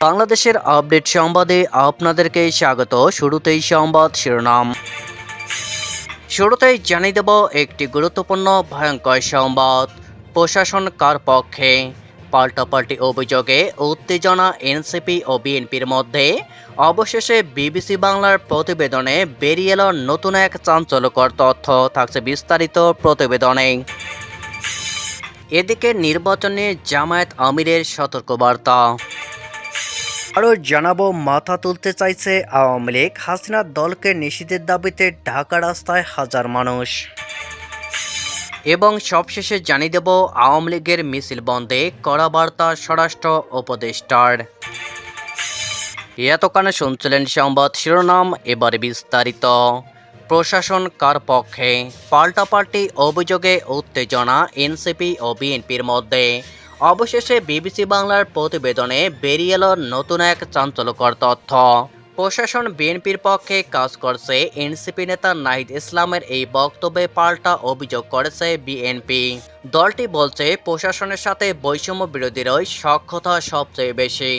বাংলাদেশের আপডেট সংবাদে আপনাদেরকে স্বাগত। শুরুতেই সংবাদ শিরোনাম। শুরুতেই জানিয়ে দেব একটি গুরুত্বপূর্ণ, ভয়ঙ্কর সংবাদ। প্রশাসন কার পক্ষে? পাল্টাপাল্টি অভিযোগে উত্তেজনা এনসিপি ও বিএনপির মধ্যে। অবশেষে বিবিসি বাংলার প্রতিবেদনে বেরিয়ে এলো নতুন এক চাঞ্চল্যকর তথ্য। থাকছে বিস্তারিত প্রতিবেদনে। এদিকে নির্বাচনে জামায়াত আমিরের সতর্কবার্তা। আরও জানাব, মাথা তুলতে চাইছে আওয়ামী লীগ। হাসিনার দলকে নিষিদ্ধের দাবিতে ঢাকা রাস্তায় হাজার মানুষ। এবং সবশেষে জানিয়ে দেব, আওয়ামী লীগের মিছিল বন্ধে কড়া বার্তা স্বরাষ্ট্র উপদেষ্টার। এতক্ষণে শুনছিলেন সংবাদ শিরোনাম, এবার বিস্তারিত। প্রশাসন কার পক্ষে? পাল্টাপাল্টি অভিযোগে উত্তেজনা, এনসিপি ও বিএনপির মধ্যে। অবশেষে বিবিসি বাংলার প্রতিবেদনে বেরিয়ে এলো নতুন এক চাঞ্চল্যকর তথ্য। প্রশাসন বিএনপির পক্ষে কাজ করছে, এনসিপি নেতা নাহিদ ইসলামের এই বক্তব্যে পাল্টা অভিযোগ করেছে বিএনপি। দলটি বলছে, প্রশাসনের সাথে বৈষম্য বিরোধীরই সক্ষতা সবচেয়ে বেশি।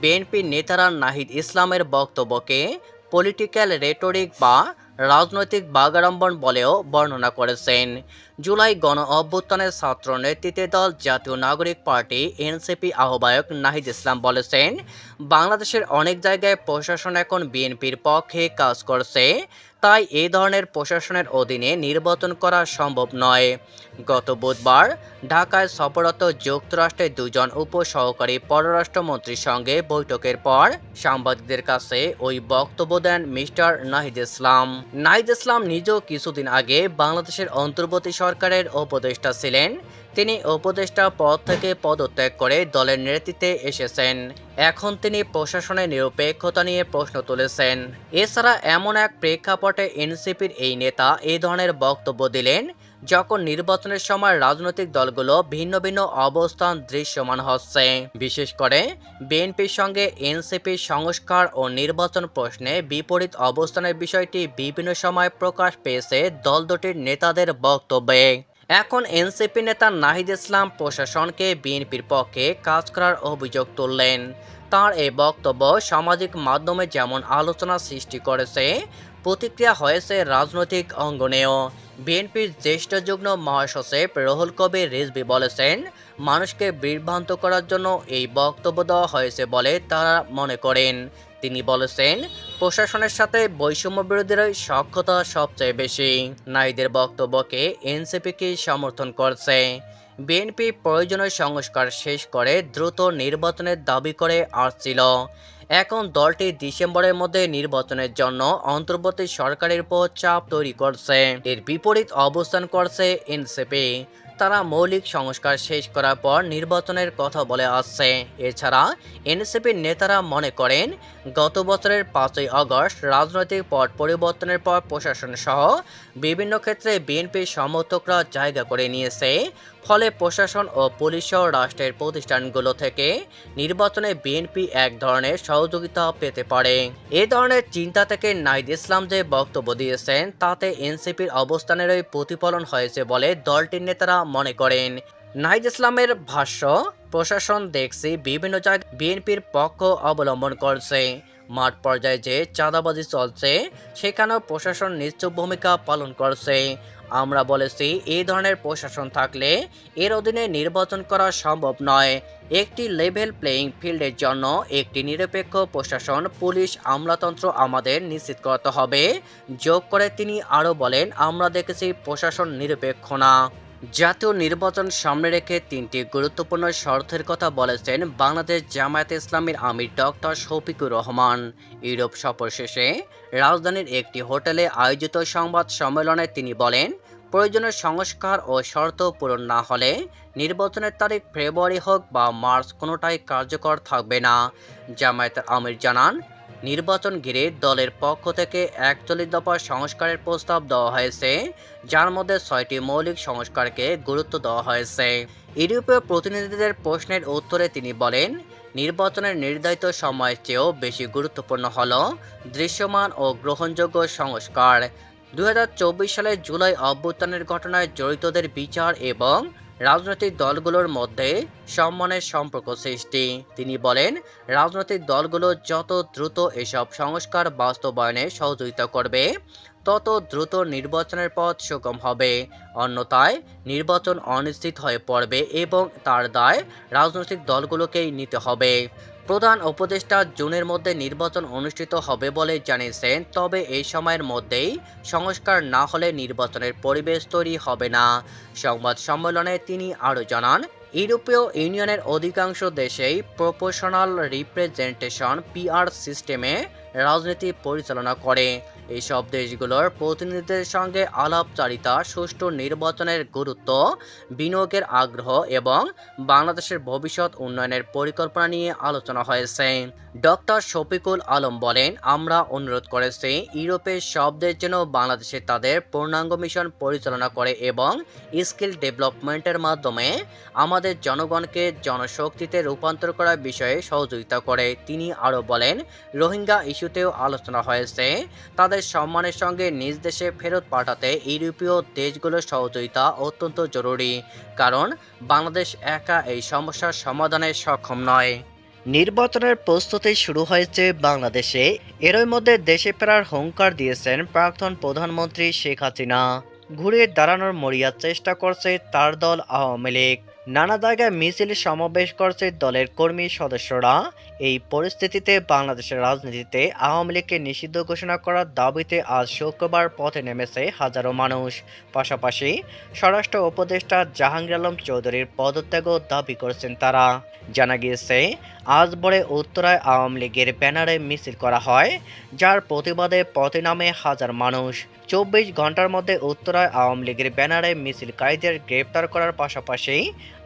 বিএনপি নেতারা নাহিদ ইসলামের বক্তব্যকে পলিটিক্যাল রেটরিক বা রাজনৈতিক বাগাড়ম্বন বলেও বর্ণনা করেছেন। জুলাই গণ অভ্যুত্থানের ছাত্র নেতৃত্বে দল জাতীয় নাগরিক পার্টি এনসিপি আহ্বায়ক নাহিদ ইসলাম বলেছেন, বাংলাদেশের অনেক জায়গায় প্রশাসন এখন বিএনপির পক্ষে কাজ করছে। তাই এ ধরনের প্রশাসনের অধীনে নির্বাচন করা সম্ভব নয়। গত বুধবার ঢাকায় সফররত যুক্তরাষ্ট্রের দুজন উপসহকারী পররাষ্ট্রমন্ত্রীর সঙ্গে বৈঠকের পর সাংবাদিকদের কাছে ওই বক্তব্য দেন মিস্টার নাহিদ ইসলাম। নাহিদ ইসলাম নিজেও কিছুদিন আগে বাংলাদেশের অন্তর্বর্তী সরকারের উপদেষ্টা ছিলেন। তিনি উপদেষ্টা পদ থেকে পদত্যাগ করে দলের নেতৃত্বে এসেছেন। এখন তিনি প্রশাসনের নিরপেক্ষতা নিয়ে প্রশ্ন তুলেছেন। এছাড়া এমন এক প্রেক্ষাপটে এনসিপির এই নেতা এই ধরনের বক্তব্য দিলেন, যখন নির্বাচনের সময় রাজনৈতিক দলগুলো ভিন্ন ভিন্ন অবস্থান দৃশ্যমান হচ্ছে। বিশেষ করে বিএনপির সঙ্গে এনসিপির সংস্কার ও নির্বাচন প্রশ্নে বিপরীত অবস্থানের বিষয়টি বিভিন্ন সময় প্রকাশ পেয়েছে দল দুটির নেতাদের বক্তব্যে। এখন এনসিপি নেতা নাহিদ ইসলাম প্রশাসনকে বিএনপির পক্ষে কাজ করার অভিযোগ তুললেন। তার এই বক্তব্য সামাজিক মাধ্যমে যেমন আলোচনা সৃষ্টি করেছে, প্রতিক্রিয়া হয়েছে রাজনৈতিক অঙ্গনেও। বিএনপির জ্যেষ্ঠ যুগ্ম মহাসচিব রহুল কবির রিজভি বলেছেন, মানুষকে বিভ্রান্ত করার জন্য এই বক্তব্য দেওয়া হয়েছে বলে তারা মনে করেন। তিনি বলেছেন প্রশাসনের সাথে বৈষম্য বিরোধীর সক্ষতা সবচেয়ে বেশি। নারীদের বক্তব্যকে এনসিপিকে সমর্থন করছে। বিএনপি প্রয়োজনীয় সংস্কার শেষ করে দ্রুত নির্বাচনের দাবি করে আসছিল। এখন দলটি ডিসেম্বরের মধ্যে নির্বাচনের জন্য অন্তর্বর্তী সরকারের উপর চাপ তৈরি করছে। এর বিপরীত অবস্থান করছে এনসিপি। তারা মৌলিক সংস্কার শেষ করার পর নির্বাচনের কথা বলে আসছে। এছাড়া এনসিপির নেতারা মনে করেন, গত বছরের পাঁচই আগস্ট রাজনৈতিক পট পরিবর্তনের পর প্রশাসন সহ বিভিন্ন ক্ষেত্রে বিএনপির সমর্থকরা জায়গা করে নিয়েছে। ফলে প্রশাসন ও পুলিশ সহ রাষ্ট্রের প্রতিষ্ঠানগুলো থেকে নির্বাচনে বিএনপি এক ধরনের সহযোগিতা পেতে পারে। এ ধরনের চিন্তা থেকে নাইদ ইসলাম যে বক্তব্য দিয়েছেন, তাতে এনসিপির অবস্থানেরই প্রতিফলন হয়েছে বলে দলটির নেতারা মনে করেন। নাহিদ ইসলামের ভাষ্য, প্রশাসন দেখছি বিভিন্ন জায়গায় বিএনপির পক্ষ অবলম্বন করছে। মাঠ পর্যায়ে যে চাঁদাবাজি চলছে, সেখানেও প্রশাসন নিশ্চুপ ভূমিকা পালন করছে। আমরা বলেছি, এই ধরনের প্রশাসন থাকলে এর অধীনে নির্বাচন করা সম্ভব নয়। একটি লেভেল প্লেয়িং ফিল্ডের জন্য একটি নিরপেক্ষ প্রশাসন পুলিশ আমলাতন্ত্র আমাদের নিশ্চিত করতে হবে। যোগ করে তিনি আরও বলেন, আমরা দেখেছি প্রশাসন নিরপেক্ষ না। জাতীয় নির্বাচন সামনে রেখে তিনটি গুরুত্বপূর্ণ শর্তের কথা বলেছেন বাংলাদেশ জামায়াত ইসলামীর আমির ডক্টর শফিকুর রহমান। ইউরোপ সফর শেষে রাজধানীর একটি হোটেলে আয়োজিত সংবাদ সম্মেলনে তিনি বলেন, প্রয়োজনীয় সংস্কার ও শর্ত পূরণ না হলে নির্বাচনের তারিখ ফেব্রুয়ারি হোক বা মার্চ কোনোটাই কার্যকর থাকবে না। জামায়াতের আমির জানান নির্বাচন ঘিরে দলের পক্ষ থেকে একচল্লিশ দফা সংস্কারের প্রস্তাব দেওয়া হয়েছে, যার মধ্যে ছয়টি মৌলিক সংস্কারকে গুরুত্ব দেওয়া হয়েছে। ইউরোপীয় প্রতিনিধিদের প্রশ্নের উত্তরে তিনি বলেন, নির্বাচনের নির্ধারিত সময়ের চেয়েও বেশি গুরুত্বপূর্ণ হল দৃশ্যমান ও গ্রহণযোগ্য সংস্কার। দু সালের জুলাই অভ্যুত্থানের ঘটনায় জড়িতদের বিচার এবং রাজনৈতিক দলগুলোর মধ্যে সম্মানের সম্পর্ক সৃষ্টি। তিনি বলেন, রাজনৈতিক দলগুলো যত দ্রুত এসব সংস্কার বাস্তবায়নে সহযোগিতা করবে, তত দ্রুত নির্বাচনের পথ সুগম হবে। অন্যথায়, নির্বাচন অনিশ্চিত হয়ে পড়বে এবং তার দায় রাজনৈতিক দলগুলোকেই নিতে হবে। প্রধান উপদেষ্টা জুনের মধ্যে নির্বাচন অনুষ্ঠিত হবে বলে জানিয়েছেন, তবে এই সময়ের মধ্যেই সংস্কার না হলে নির্বাচনের পরিবেশ তৈরি হবে না। সংবাদ সম্মেলনে তিনি আরও জানান, ইউরোপীয় ইউনিয়নের অধিকাংশ দেশেই প্রপোশনাল রিপ্রেজেন্টেশন পিআর সিস্টেমে রাজনীতি পরিচালনা করে। এইসব দেশগুলোর প্রতিনিধিদের সঙ্গে আলাপচারিতা, সুষ্ঠু নির্বাচনের গুরুত্ব, বিনিয়োগের আগ্রহ এবং বাংলাদেশের ভবিষ্যৎ উন্নয়নের পরিকল্পনা নিয়ে আলোচনা হয়েছে। ডক্টর শফিকুল আলম বলেন, আমরা অনুরোধ করেছি ইউরোপের সব দেশ যেন বাংলাদেশে তাদের পূর্ণাঙ্গ মিশন পরিচালনা করে এবং স্কিল ডেভেলপমেন্টের মাধ্যমে আমাদের জনগণকে জনশক্তিতে রূপান্তর করার বিষয়ে সহযোগিতা করে। তিনি আরও বলেন, রোহিঙ্গা ইস্যুতেও আলোচনা হয়েছে, তাদের সম্মানের সঙ্গে নিজ দেশে ফেরত পাঠাতে ইউরোপীয় দেশগুলোর সহযোগিতা অত্যন্ত জরুরি, কারণ বাংলাদেশ একা এই সমস্যার সমাধানে সক্ষম নয়। নির্বাচনের প্রস্তুতি শুরু হয়েছে বাংলাদেশে। এরই মধ্যে দেশে ফেরার হুঙ্কার দিয়েছেন প্রাক্তন প্রধানমন্ত্রী শেখ হাসিনা। ঘুরে দাঁড়ানোর মরিয়া চেষ্টা করছে তার দল আওয়ামী লীগ। নানা জায়গায় মিছিল সমাবেশ করছে দলের কর্মী সদস্যরা। এই পরিস্থিতিতে বাংলাদেশের রাজনীতিতে আওয়ামী লীগকে নিষিদ্ধ ঘোষণা করার দাবিতে আজ শুক্রবার পথে নেমেছে হাজারো মানুষ। পাশাপাশি স্বরাষ্ট্র উপদেষ্টা জাহাঙ্গীর আলম চৌধুরীর পদত্যাগও দাবি করেছেন তারা। জানা গিয়েছে, আজ ভোরে উত্তরায় আওয়ামী লীগের ব্যানারে মিছিল করা হয়, যার প্রতিবাদে পথে নামে হাজার মানুষ। চব্বিশ ঘণ্টার মধ্যে উত্তরায় আওয়ামী লীগের ব্যানারে মিছিলকারীদের গ্রেপ্তার করার পাশাপাশি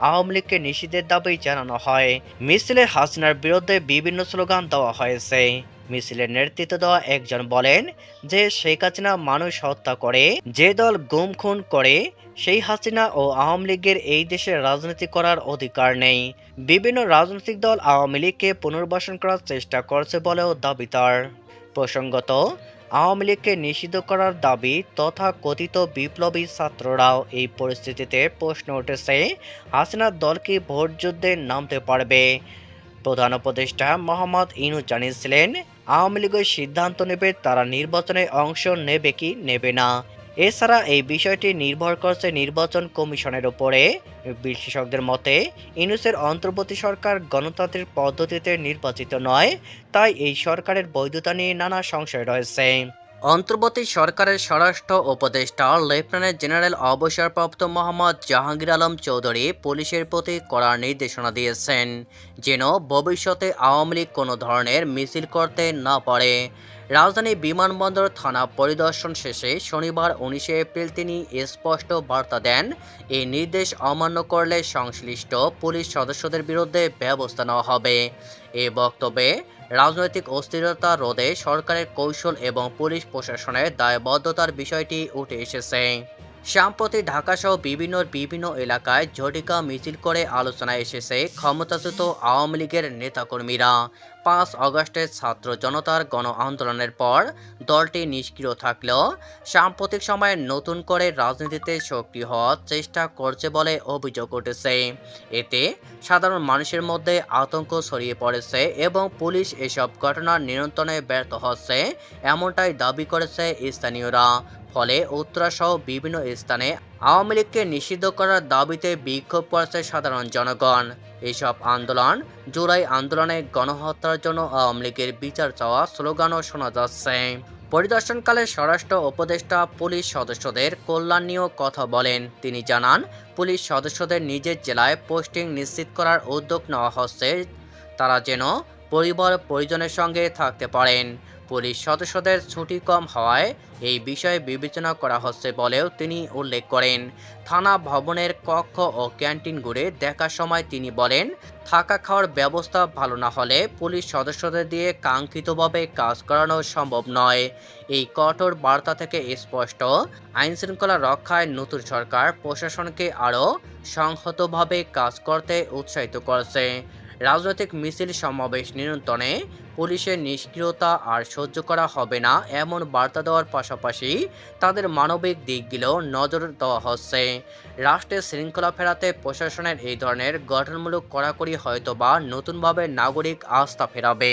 আওয়ামী লীগকে নিষিদ্ধের দাবি জানানো হয়। মিছিলে হাসিনার বিরুদ্ধে বিভিন্ন স্লোগান দেওয়া হয়েছে। মিছিলের নেতৃত্ব দেওয়া একজন বলেন যে শেখ হাসিনা মানুষ হত্যা করে, যে দল গুম খুন করে, সেই হাসিনা ও আওয়ামী লীগের এই দেশে রাজনীতি করার অধিকার নেই। বিভিন্ন রাজনৈতিক দল আওয়ামী লীগকে পুনর্বাসন করার চেষ্টা করছে বলেও দাবি তার। প্রসঙ্গত আওয়ামী লীগকে নিষিদ্ধ করার দাবি তথা কথিত বিপ্লবী ছাত্ররাও এই পরিস্থিতিতে প্রশ্ন উঠেছে হাসিনার দল কি ভোট যুদ্ধে নামতে পারবে? প্রধান উপদেষ্টা মোহাম্মদ ইনু জানিয়েছিলেন, আওয়ামী লীগের সিদ্ধান্ত নেবে তারা নির্বাচনে অংশ নেবে কি নেবে না। এছাড়া এই বিষয়টি নির্ভর করছে নির্বাচন কমিশনের উপরে। বিশেষজ্ঞদের মতে ইনুসের অন্তর্বর্তী সরকার গণতান্ত্রিক পদ্ধতিতে নির্বাচিত নয়, তাই এই সরকারের বৈধতা নিয়ে নানা সংশয় রয়েছে। অন্তর্বর্তী সরকারের স্বরাষ্ট্র উপদেষ্টা, লেফটেন্যান্ট জেনারেল অবসরপ্রাপ্ত মোহাম্মদ জাহাঙ্গীর আলম চৌধুরী পুলিশের প্রতি কড়া নির্দেশনা দিয়েছেন, যেন ভবিষ্যতে আওয়ামী লীগ কোনো ধরনের মিছিল করতে না পারে। রাজধানী বিমানবন্দর থানা পরিদর্শন শেষে শনিবার উনিশে এপ্রিল তিনি স্পষ্ট বার্তা দেন। এই নির্দেশ অমান্য করলে সংশ্লিষ্ট পুলিশ সদস্যদের বিরুদ্ধে ব্যবস্থা নেওয়া হবে। এ বক্তব্যে রাজনৈতিক অস্থিরতা রোধে সরকারের কৌশল এবং পুলিশ প্রশাসনের দায়বদ্ধতার বিষয়টি উঠে এসেছে। সম্প্রতি ঢাকাসহ বিভিন্ন বিভিন্ন এলাকায় ঝটিকা মিছিল করে আলোচনায় এসেছে ক্ষমতাচ্যুত আওয়ামী লীগের নেতাকর্মীরা। পাঁচ আগস্টের ছাত্র জনতার গণ আন্দোলনের পর দলটি নিষ্ক্রিয় থাকলেও সাম্প্রতিক সময়ে নতুন করে রাজনীতিতে সক্রিয় হওয়ার চেষ্টা করছে বলে অভিযোগ উঠেছে। এতে সাধারণ মানুষের মধ্যে আতঙ্ক ছড়িয়ে পড়েছে এবং পুলিশ এসব ঘটনার নিয়ন্ত্রণে ব্যর্থ হচ্ছে এমনটাই দাবি করেছে স্থানীয়রা। ফলে উত্তরাসহ বিভিন্ন স্থানে আওয়ামী লীগকে নিষিদ্ধ করার দাবিতে বিক্ষোভ করেছে সাধারণ জনগণ। এইসব আন্দোলন জুলাই আন্দোলনে গণহত্যার জন্য আওয়ামী লীগের বিচার চাওয়া স্লোগানও শোনা যাচ্ছে। পরিদর্শনকালে স্বরাষ্ট্র উপদেষ্টা পুলিশ সদস্যদের কল্যাণ নিয়েও কথা বলেন। তিনি জানান, পুলিশ সদস্যদের নিজের জেলায় পোস্টিং নিশ্চিত করার উদ্যোগ নেওয়া হচ্ছে। তারা যেন পরিবার পরিজনের সঙ্গে থাকতে পারেন। পুলিশ সদস্যদের ছুটি কম হওয়ায় এই বিষয়ে বিবেচনা করা হচ্ছে বলেও তিনি উল্লেখ করেন। থানা ভবনের কক্ষ ও ক্যান্টিন ঘুরে দেখার সময় তিনি বলেন, থাকা খাওয়ার ব্যবস্থা ভালো না হলে পুলিশ সদস্যদের দিয়ে কাঙ্ক্ষিতভাবে কাজ করানো সম্ভব নয়। এই কঠোর বার্তা থেকে স্পষ্ট, আইনশৃঙ্খলা রক্ষায় নতুন সরকার প্রশাসনকে আরও সংহতভাবে কাজ করতে উৎসাহিত করছে। রাজনৈতিক মিছিল সমাবেশ নিয়ন্ত্রণে পুলিশের নিষ্ক্রিয়তা আর সহ্য করা হবে না এমন বার্তা দেওয়ার পাশাপাশি তাদের মানবিক দিকগুলো নজর দেওয়া হচ্ছে। রাষ্ট্রের শৃঙ্খলা ফেরাতে প্রশাসনের এই ধরনের গঠনমূলক কড়াকড়ি হয়তোবা নতুনভাবে নাগরিক আস্থা ফেরাবে।